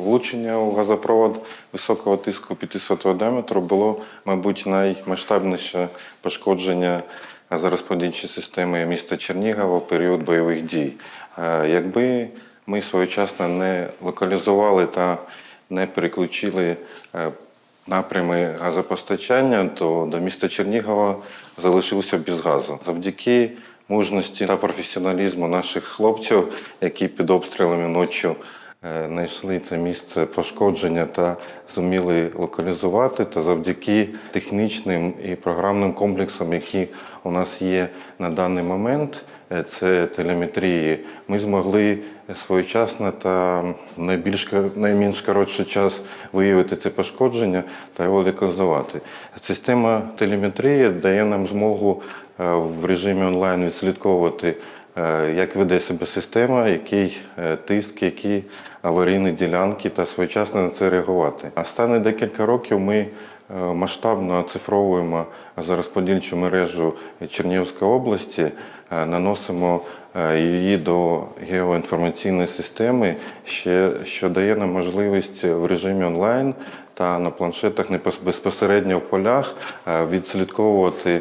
Влучення у газопровод високого тиску 500 діаметру було, мабуть, наймасштабніше пошкодження газорозподільчої системи міста Чернігова в період бойових дій. Е, Якби ми своєчасно не локалізували та не переключили е, напрями газопостачання, то до міста Чернігова залишився без газу. Завдяки мужності та професіоналізму наших хлопців, які під обстрілами ночі знайшли це місце пошкодження та зуміли локалізувати, та завдяки технічним і програмним комплексам, які у нас є на даний момент, е, це телеметрії, ми змогли своєчасно та найбільш найменш коротший час виявити це пошкодження та його локалізувати. Система телеметрії дає нам змогу е, в режимі онлайн відслідковувати, е, як веде себе система, який е, тиск, які аварійні ділянки та своєчасно на це реагувати. Останні декілька років ми е, масштабно оцифровуємо газорозподільчу мережу Чернігівської області, е, наносимо е, її до геоінформаційної системи, ще, що дає нам можливість в режимі онлайн та на планшетах непос- безпосередньо в полях е, відслідковувати, е,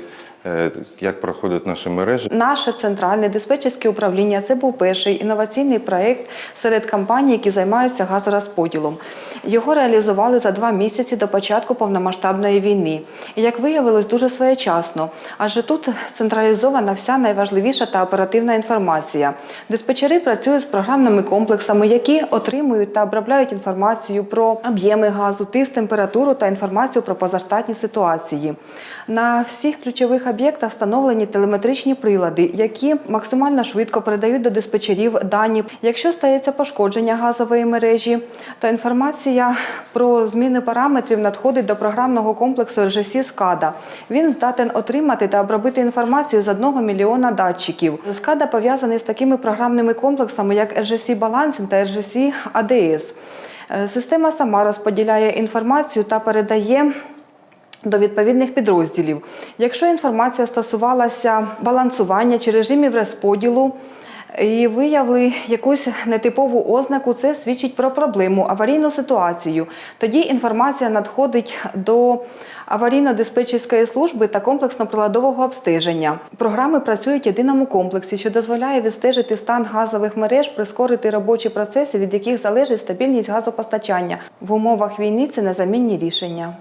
як проходять наші мережі. Наше центральне диспетчерське управління це був перший інноваційний проект серед компаній, які займаються газорозподілом. Його реалізували за два місяці до початку повномасштабної війни. І як виявилось, дуже своєчасно, адже тут централізована вся найважливіша та оперативна інформація. Диспетчери працюють з програмними комплексами, які отримують та обробляють інформацію про об'єми газу, тиск, температуру та інформацію про позаштатні ситуації. На всіх ключових об'єктах встановлені телеметричні прилади, які максимально швидко передають до диспетчерів дані. Якщо стається пошкодження газової мережі, то інформація про зміни параметрів надходить до програмного комплексу RGC SCADA. Він здатен отримати та обробити інформацію з одного мільйона датчиків. SCADA пов'язаний з такими програмними комплексами, як RGC Balancing та RGC ADS. Е, Система сама розподіляє інформацію та передає до відповідних підрозділів. Якщо інформація стосувалася балансування чи режимів розподілу і виявили якусь нетипову ознаку, це свідчить про проблему, аварійну ситуацію. Тоді інформація надходить до аварійно-диспетчерської служби та комплексно-приладового обстеження. Програми працюють в єдиному комплексі, що дозволяє відстежити стан газових мереж, прискорити робочі процеси, від яких залежить стабільність газопостачання. В умовах війни це незамінні рішення.